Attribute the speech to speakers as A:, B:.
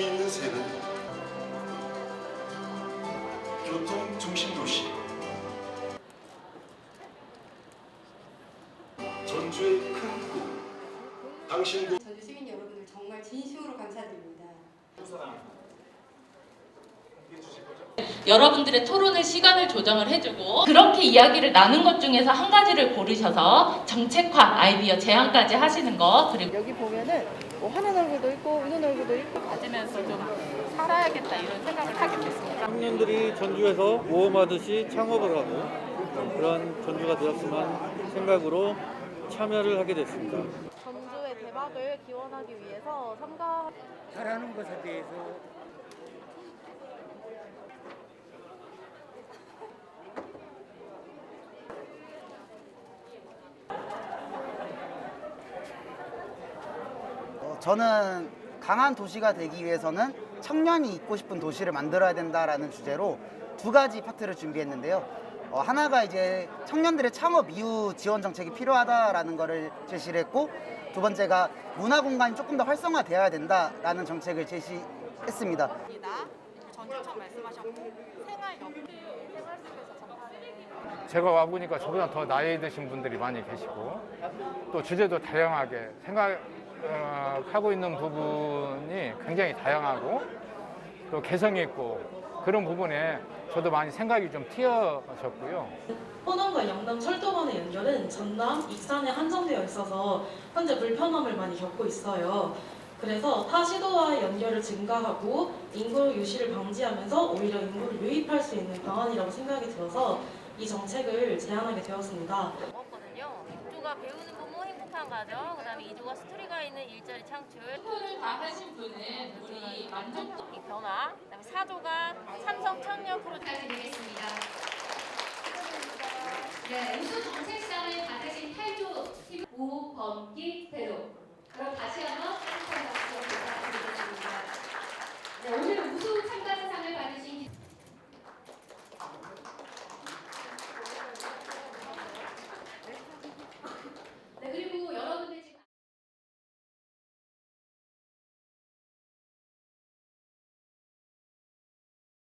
A: 있는 새는 교통 중심 도시. 전주의 큰 꿈 당신도
B: 전주 시민 여러분을 정말 진심으로 감사드립니다.
C: 여러분들의 토론의 시간을 조정을 해주고 그렇게 이야기를 나눈 것 중에서 한 가지를 고르셔서 정책화 아이디어 제안까지 하시는 것 그리고
D: 여기 보면은 뭐 화난 얼굴도 있고 우는 얼굴도 있고
C: 가지면서 좀 살아야겠다 이런 생각을 하게 됐습니다.
E: 청년들이 전주에서 모험하듯이 창업을 하고 그런 전주가 되었으면 생각으로 참여를 하게 됐습니다.
D: 전주의 대박을 기원하기 위해서 참가
F: 잘하는 것에 대해서
G: 저는 강한 도시가 되기 위해서는 청년이 있고 싶은 도시를 만들어야 된다라는 주제로 두 가지 파트를 준비했는데요. 어, 하나가 이제 청년들의 창업 이후 지원 정책이 필요하다라는 거를 제시를 했고 두 번째가 문화 공간이 조금 더 활성화되어야 된다라는 정책을 제시했습니다.
H: 제가 와보니까 저보다 더 나이 드신 분들이 많이 계시고 또 주제도 다양하게 생각 하고 있는 부분이 굉장히 다양하고 또 개성이 있고 그런 부분에 저도 많이 생각이 좀 튀어졌고요.
I: 호남과 영남 철도간의 연결은 전남, 익산에 한정되어 있어서 현재 불편함을 많이 겪고 있어요. 그래서 타 시도와의 연결을 증가하고 인구 유실을 방지하면서 오히려 인구를 유입할 수 있는 방안이라고 생각이 들어서 이 정책을 제안하게 되었습니다.
J: 6조가 배우는 부모 행복한 가정, 그다음에 2조가 스토리가 있는 일자리 창출.
C: 토를 다 하신 분은 우리 만족
J: 이 변화, 그다음에 4조가 삼성 청년 프로젝트.
K: 드리겠습니다. 네, 우수 정책